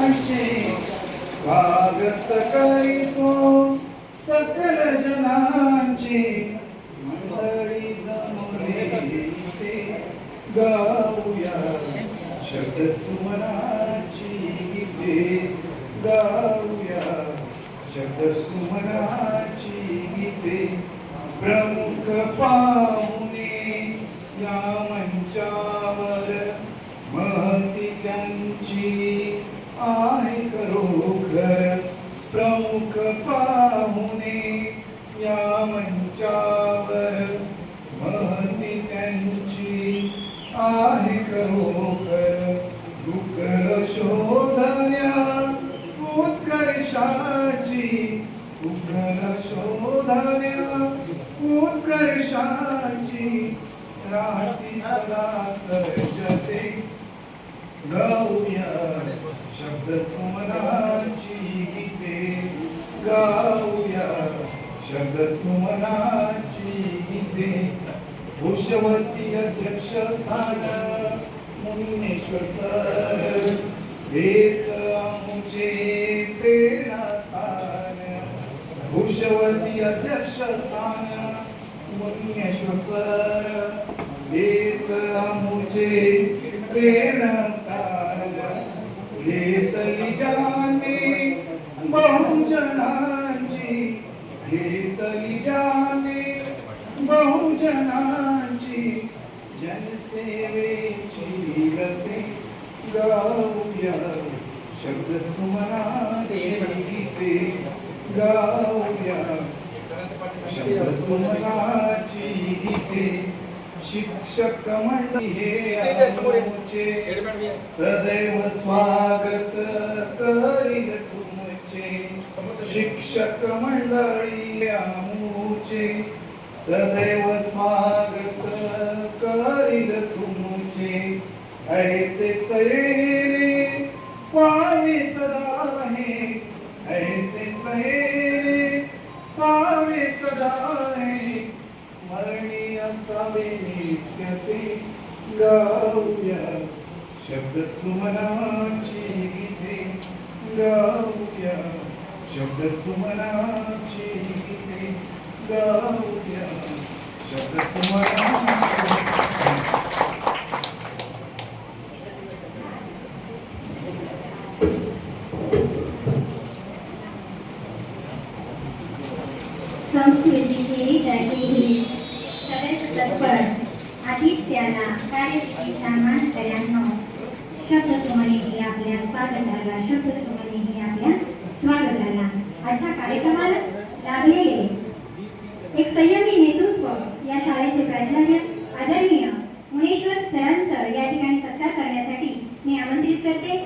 सुमनाचे स्वागत करीतो सकल जनांचे मंडळी जमले गाऊया शब्द सुमनाची गीते गाऊया शब्द सुमनाची गीते प्रमुख पाहुणे या मंचावर महती त्यांची. आहे खरोखर प्रमुख पाहुणे या मंचावर. महती त्यांची आहे खरोखर डुकर शोधण्या उत्कर्षाची. उघड शोधण्या उत्कर्षाची. राहती सदा सर्जते गाऊया शब्द सुमनाची गीते गाऊया. शब्द सुमनाची गीते. भूषवती अध्यक्ष स्थान मुन्नेश्वर सर. हेच आमचे प्रेरणास्थान भूषवती अध्यक्ष स्थान मुन्नेश्वर सर. हेच आमचे प्रेरणास्थान घेतली जाणे बहुजनांची घेतली जाणे बहुजनांची जनसेवेची गती गाऊया. शब्द सुमनाची गीते गाऊया. शब्द सुमनाची गीते शिक्षक मंडळी हे सदैव स्वागत करील तुमचे शिक्षक मंडळी आमचे सदैव स्वागत करील तुमचे. ऐसे चेरे पावे सदा हे ऐसे चेरे पावे सदा हे स्मरणीय असावे नित्य ते गाऊया शब्द सुमनाची गीते गाऊया शब्द सुमनाची गीते गाऊया शब्द सुमनाची संस्कृतीची त्याची सदैव तत्पर आदित्याला कार्यशील मानकऱ्यांनो शब्दसुमने ही आपल्या स्वागताला शब्दसुमने ही आपल्या स्वागताला. आजच्या कार्यक्रमाला लाभलेले एक संयमी नेतृत्व या शाळेचे प्राचार्य आदरणीय मुनेश्वर सर या ठिकाणी सत्कार करण्यासाठी मी आमंत्रित करते.